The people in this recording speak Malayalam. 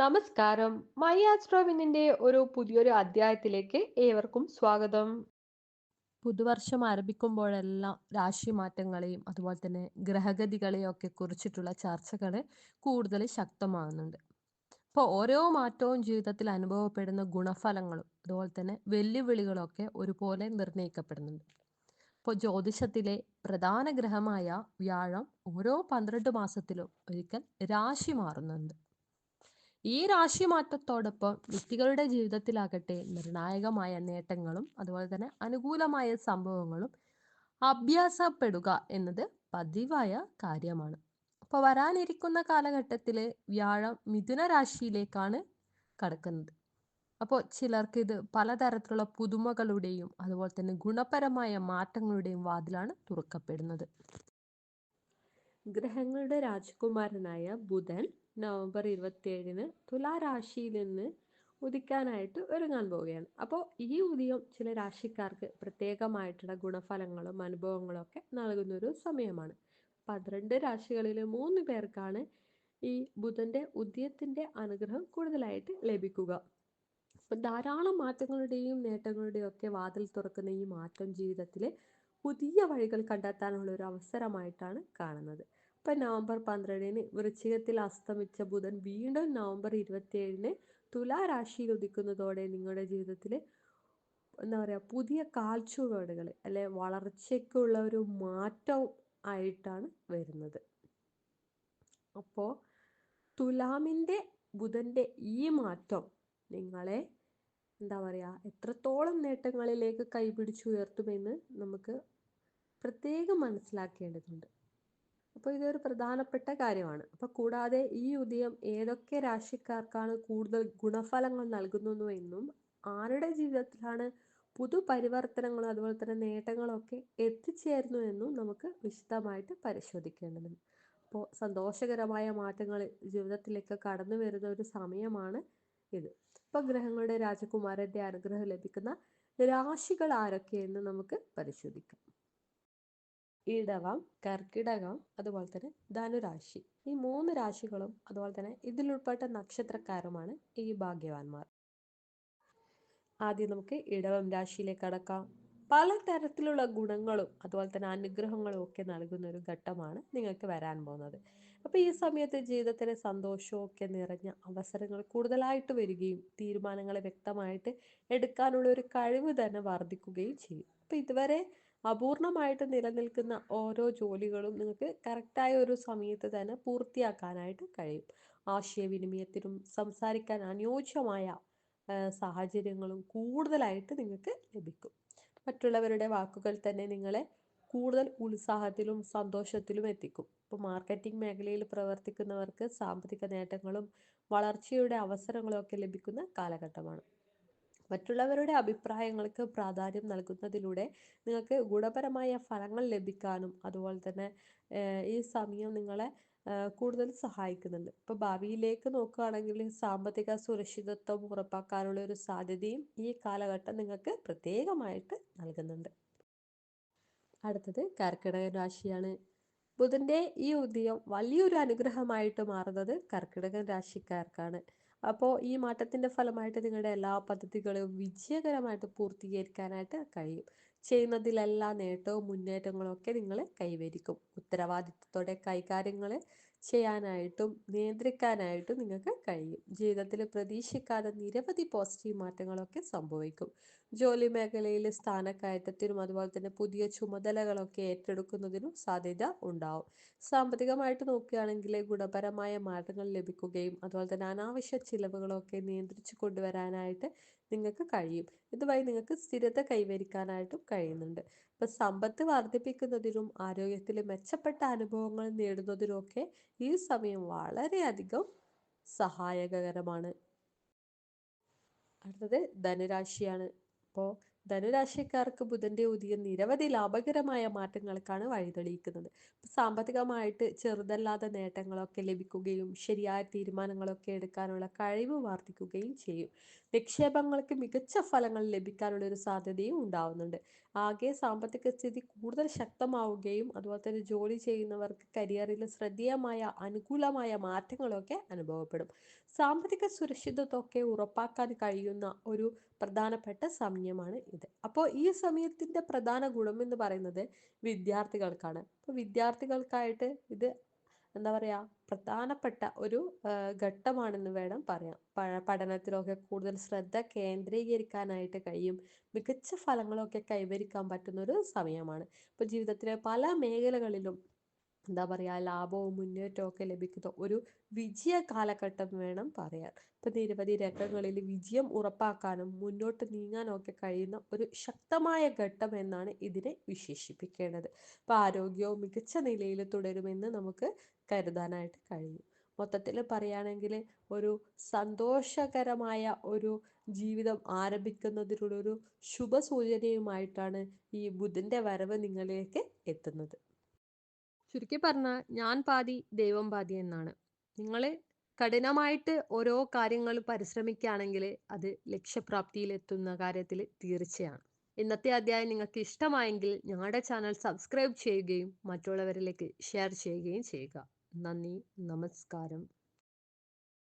നമസ്കാരം. മൈ ആസ്ട്രോവിനിന്റെ ഒരു പുതിയൊരു അധ്യായത്തിലേക്ക് ഏവർക്കും സ്വാഗതം. പുതുവർഷം ആരംഭിക്കുമ്പോഴെല്ലാം രാശി മാറ്റങ്ങളെയും അതുപോലെ തന്നെ ഗ്രഹഗതികളെയും ഒക്കെ കുറിച്ചിട്ടുള്ള ചർച്ചകൾ കൂടുതൽ ശക്തമാകുന്നുണ്ട്. അപ്പോൾ ഓരോ മാറ്റവും ജീവിതത്തിൽ അനുഭവപ്പെടുന്ന ഗുണഫലങ്ങളും അതുപോലെ തന്നെ വെല്ലുവിളികളും ഒക്കെ ഒരുപോലെ നിർണയിക്കപ്പെടുന്നുണ്ട്. ഇപ്പോൾ ജ്യോതിഷത്തിലെ പ്രധാന ഗ്രഹമായ വ്യാഴം ഓരോ പന്ത്രണ്ട് മാസത്തിലും ഒരിക്കൽ രാശി മാറുന്നുണ്ട്. ഈ രാശി മാറ്റത്തോടൊപ്പം വ്യക്തികളുടെ ജീവിതത്തിലാകട്ടെ നിർണായകമായ നേട്ടങ്ങളും അതുപോലെ തന്നെ അനുകൂലമായ സംഭവങ്ങളും അഭ്യാസപ്പെടുക എന്നത് പതിവായ കാര്യമാണ്. അപ്പോൾ വരാനിരിക്കുന്ന കാലഘട്ടത്തിൽ വ്യാഴം മിഥുന രാശിയിലേക്കാണ് കടക്കുന്നത്. അപ്പോൾ ചിലർക്ക് ഇത് പലതരത്തിലുള്ള പുതുമകളുടെയും അതുപോലെ തന്നെ ഗുണപരമായ മാറ്റങ്ങളുടെയും വാതിലാണ് തുറക്കപ്പെടുന്നത്. ഗ്രഹങ്ങളുടെ രാജകുമാരനായ ബുധൻ നവംബർ ഇരുപത്തിയേഴിന് തുലാരാശിയിൽ നിന്ന് ഉദിക്കാനായിട്ട് ഒരുങ്ങാൻ പോവുകയാണ്. അപ്പോൾ ഈ ഉദയം ചില രാശിക്കാർക്ക് പ്രത്യേകമായിട്ടുള്ള ഗുണഫലങ്ങളും അനുഭവങ്ങളും ഒക്കെ നൽകുന്ന ഒരു സമയമാണ്. പന്ത്രണ്ട് രാശികളിൽ മൂന്ന് പേർക്കാണ് ഈ ബുധന്റെ ഉദയത്തിന്റെ അനുഗ്രഹം കൂടുതലായിട്ട് ലഭിക്കുക. ധാരാളം മാറ്റങ്ങളുടെയും നേട്ടങ്ങളുടെയും ഒക്കെ വാതിൽ തുറക്കുന്ന ഈ മാറ്റം ജീവിതത്തിൽ പുതിയ വഴികൾ കണ്ടെത്താനുള്ള ഒരു അവസരമായിട്ടാണ് കാണുന്നത്. ഇപ്പം നവംബർ പന്ത്രണ്ടിന് വൃശ്ചികത്തിൽ അസ്തമിച്ച ബുധൻ വീണ്ടും നവംബർ ഇരുപത്തിയേഴിന് തുലാരാശിയിൽ ഉദിക്കുന്നതോടെ നിങ്ങളുടെ ജീവിതത്തിൽ എന്താ പറയുക പുതിയ കാൽച്ചുവടുകൾ അല്ലെ വളർച്ചയ്ക്കുള്ള ഒരു മാറ്റം ആയിട്ടാണ് വരുന്നത്. അപ്പോൾ തുലാമിന്റെ ബുധന്റെ ഈ മാറ്റം നിങ്ങളെ എന്താ പറയുക എത്രത്തോളം നേട്ടങ്ങളിലേക്ക് കൈപിടിച്ചുയർത്തുമെന്ന് നമുക്ക് പ്രത്യേകം മനസ്സിലാക്കേണ്ടതുണ്ട്. അപ്പോൾ ഇതൊരു പ്രധാനപ്പെട്ട കാര്യമാണ്. അപ്പോൾ കൂടാതെ ഈ ഉദയം ഏതൊക്കെ രാശിക്കാർക്കാണ് കൂടുതൽ ഗുണഫലങ്ങൾ നൽകുന്നു എന്നും ആരുടെ ജീവിതത്തിലാണ് പുതു പരിവർത്തനങ്ങളും അതുപോലെ തന്നെ നേട്ടങ്ങളൊക്കെ എത്തിച്ചേരുന്നു എന്നും നമുക്ക് വിശദമായിട്ട് പരിശോധിക്കേണ്ടതുണ്ട്. അപ്പോൾ സന്തോഷകരമായ മാറ്റങ്ങൾ ജീവിതത്തിലേക്ക് കടന്നു വരുന്ന ഒരു സമയമാണ് ഇത്. ഇപ്പോൾ ഗ്രഹങ്ങളുടെ രാജകുമാരന്റെ അനുഗ്രഹം ലഭിക്കുന്ന രാശികൾ ആരൊക്കെയെന്ന് നമുക്ക് പരിശോധിക്കാം. ഇടവം കർക്കിടകം അതുപോലെ തന്നെ ധനുരാശി. ഈ മൂന്ന് രാശികളും അതുപോലെ തന്നെ ഇതിലുൾപ്പെട്ട നക്ഷത്രക്കാരുമാണ് ഈ ഭാഗ്യവാന്മാർ. ആദ്യം നമുക്ക് ഇടവം രാശിയിലേക്ക് കടക്കാം. പലതരത്തിലുള്ള ഗുണങ്ങളും അതുപോലെ തന്നെ അനുഗ്രഹങ്ങളും ഒക്കെ നൽകുന്ന ഒരു ഘട്ടമാണ് നിങ്ങൾക്ക് വരാൻ പോകുന്നത്. അപ്പോൾ ഈ സമയത്ത് ജീവിതത്തിലെ സന്തോഷവും ഒക്കെ നിറഞ്ഞ അവസരങ്ങൾ കൂടുതലായിട്ട് വരികയും തീരുമാനങ്ങൾ വ്യക്തമായിട്ട് എടുക്കാനുള്ള ഒരു കഴിവ് തന്നെ വർദ്ധിക്കുകയും ചെയ്യും. അപ്പോൾ ഇതുവരെ അപൂർണമായിട്ട് നിലനിൽക്കുന്ന ഓരോ ജോലികളും നിങ്ങൾക്ക് കറക്റ്റായ ഒരു സമയത്ത് തന്നെ പൂർത്തിയാക്കാനായിട്ട് കഴിയും. ആശയവിനിമയത്തിനും സംസാരിക്കാൻ അനുയോജ്യമായ സാഹചര്യങ്ങളും കൂടുതലായിട്ട് നിങ്ങൾക്ക് ലഭിക്കും. മറ്റുള്ളവരുടെ വാക്കുകൾ തന്നെ നിങ്ങളെ കൂടുതൽ ഉത്സാഹത്തിലും സന്തോഷത്തിലും എത്തിക്കും. ഇപ്പോൾ മാർക്കറ്റിംഗ് മേഖലയിൽ പ്രവർത്തിക്കുന്നവർക്ക് സാമ്പത്തിക നേട്ടങ്ങളും വളർച്ചയുടെ അവസരങ്ങളും ഒക്കെ ലഭിക്കുന്ന കാലഘട്ടമാണ്. മറ്റുള്ളവരുടെ അഭിപ്രായങ്ങൾക്ക് പ്രാധാന്യം നൽകുന്നതിലൂടെ നിങ്ങൾക്ക് ഗുണപരമായ ഫലങ്ങൾ ലഭിക്കാനും അതുപോലെ തന്നെ ഈ സമയം നിങ്ങളെ കൂടുതൽ സഹായിക്കുന്നുണ്ട്. ഇപ്പോൾ ഭാവിയിലേക്ക് നോക്കുകയാണെങ്കിൽ സാമ്പത്തിക സുരക്ഷിതത്വം ഉറപ്പാക്കാനുള്ള ഒരു സാധ്യതയും ഈ കാലഘട്ടം നിങ്ങൾക്ക് പ്രത്യേകമായിട്ട് നൽകുന്നുണ്ട്. അടുത്തത് കർക്കിടക രാശിയാണ്. ബുധന്റെ ഈ ഉദയം വലിയൊരു അനുഗ്രഹമായിട്ട് മാറുന്നത് കർക്കിടക രാശിക്കാർക്കാണ്. അപ്പോൾ ഈ മാറ്റത്തിന്റെ ഫലമായിട്ട് നിങ്ങളുടെ എല്ലാ പദ്ധതികളും വിജയകരമായിട്ട് പൂർത്തീകരിക്കാനായിട്ട് കഴിയും. ചെയ്യുന്നതിലെല്ലാ നേട്ടവും മുന്നേറ്റങ്ങളും ഒക്കെ നിങ്ങൾ കൈവരിക്കും. ഉത്തരവാദിത്വത്തോടെ കൈകാര്യങ്ങൾ ചെയ്യാനായിട്ടും നിയന്ത്രിക്കാനായിട്ടും നിങ്ങൾക്ക് കഴിയും. ജീവിതത്തിൽ പ്രതീക്ഷിക്കാതെ നിരവധി പോസിറ്റീവ് മാറ്റങ്ങളൊക്കെ സംഭവിക്കും. ജോലി മേഖലയിൽ സ്ഥാനക്കയറ്റത്തിനും അതുപോലെ തന്നെ പുതിയ ചുമതലകളൊക്കെ ഏറ്റെടുക്കുന്നതിനും സാധ്യത ഉണ്ടാവും. സാമ്പത്തികമായിട്ട് നോക്കുകയാണെങ്കിൽ ഗുണപരമായ മാറ്റങ്ങൾ ലഭിക്കുകയും അതുപോലെ തന്നെ അനാവശ്യ ചിലവുകളൊക്കെ നിയന്ത്രിച്ചു കൊണ്ടുവരാനായിട്ട് നിങ്ങൾക്ക് കഴിയും. ഇതുവഴി നിങ്ങൾക്ക് സ്ഥിരത കൈവരിക്കാനായിട്ടും കഴിയുന്നുണ്ട്. ഇപ്പൊ സമ്പത്ത് വർദ്ധിപ്പിക്കുന്നതിനും ആരോഗ്യത്തിൽ മെച്ചപ്പെട്ട അനുഭവങ്ങൾ നേടുന്നതിനുമൊക്കെ ഈ സമയം വളരെയധികം സഹായകരമാണ്. അടുത്തത് ധനുരാശിയാണ്. അപ്പോൾ ധനുരാശിക്കാർക്ക് ബുധന്റെ ഉദയം നിരവധി ലാഭകരമായ മാറ്റങ്ങൾക്കാണ് വഴിതെളിയിക്കുന്നത്. സാമ്പത്തികമായിട്ട് ചെറുതല്ലാത്ത നേട്ടങ്ങളൊക്കെ ലഭിക്കുകയും ശരിയായ തീരുമാനങ്ങളൊക്കെ എടുക്കാനുള്ള കഴിവ് വർദ്ധിക്കുകയും ചെയ്യും. നിക്ഷേപങ്ങൾക്ക് മികച്ച ഫലങ്ങൾ ലഭിക്കാനുള്ള ഒരു സാധ്യതയും ഉണ്ടാവുന്നുണ്ട്. ആകെ സാമ്പത്തിക സ്ഥിതി കൂടുതൽ ശക്തമാവുകയും അതുപോലെ തന്നെ ജോലി ചെയ്യുന്നവർക്ക് കരിയറിൽ ശ്രദ്ധേയമായ അനുകൂലമായ മാറ്റങ്ങളൊക്കെ അനുഭവപ്പെടും. സാമ്പത്തിക സുരക്ഷിതത്വമൊക്കെ ഉറപ്പാക്കാൻ കഴിയുന്ന ഒരു പ്രധാനപ്പെട്ട സമയമാണ് ഇത്. അപ്പോൾ ഈ സമയത്തിന്റെ പ്രധാന ഗുണം എന്ന് പറയുന്നത് വിദ്യാർത്ഥികൾക്കാണ്. അപ്പോൾ വിദ്യാർത്ഥികൾക്കായിട്ട് ഇത് എന്താ പറയുക പ്രധാനപ്പെട്ട ഒരു ഘട്ടമാണെന്ന് വേണം പറയാം. പഠനത്തിലൊക്കെ കൂടുതൽ ശ്രദ്ധ കേന്ദ്രീകരിക്കാനായിട്ട് കഴിയും. മികച്ച ഫലങ്ങളൊക്കെ കൈവരിക്കാൻ പറ്റുന്ന ഒരു സമയമാണ്. ഇപ്പോൾ ജീവിതത്തിലെ പല മേഖലകളിലും എന്താ പറയുക ലാഭവും മുന്നേറ്റവും ഒക്കെ ലഭിക്കുന്ന ഒരു വിജയ കാലഘട്ടം വേണം പറയാൻ. ഇപ്പം നിരവധി രംഗങ്ങളിൽ വിജയം ഉറപ്പാക്കാനും മുന്നോട്ട് നീങ്ങാനും ഒക്കെ കഴിയുന്ന ഒരു ശക്തമായ ഘട്ടം എന്നാണ് ഇതിനെ വിശേഷിപ്പിക്കേണ്ടത്. അപ്പോൾ ആരോഗ്യവും മികച്ച നിലയിൽ തുടരുമെന്ന് നമുക്ക് കരുതാനായിട്ട് കഴിയും. മൊത്തത്തിൽ പറയുകയാണെങ്കിൽ ഒരു സന്തോഷകരമായ ഒരു ജീവിതം ആരംഭിക്കുന്നതിനുള്ളൊരു ശുഭസൂചനയുമായിട്ടാണ് ഈ ബുധന്റെ വരവ് നിങ്ങളിലേക്ക് എത്തുന്നത്. ചുരുക്കി പറഞ്ഞാൽ ഞാൻ പാതി ദൈവം പാതി എന്നാണ്. നിങ്ങൾ കഠിനമായിട്ട് ഓരോ കാര്യങ്ങൾ പരിശ്രമിക്കുകയാണെങ്കിൽ അത് ലക്ഷ്യപ്രാപ്തിയിലെത്തുന്ന കാര്യത്തിൽ തീർച്ചയാണ്. ഇന്നത്തെ അധ്യായം നിങ്ങൾക്ക് ഇഷ്ടമായെങ്കിൽ ഞങ്ങളുടെ ചാനൽ സബ്സ്ക്രൈബ് ചെയ്യുകയും മറ്റുള്ളവരിലേക്ക് ഷെയർ ചെയ്യുകയും ചെയ്യുക. നന്ദി നമസ്കാരം.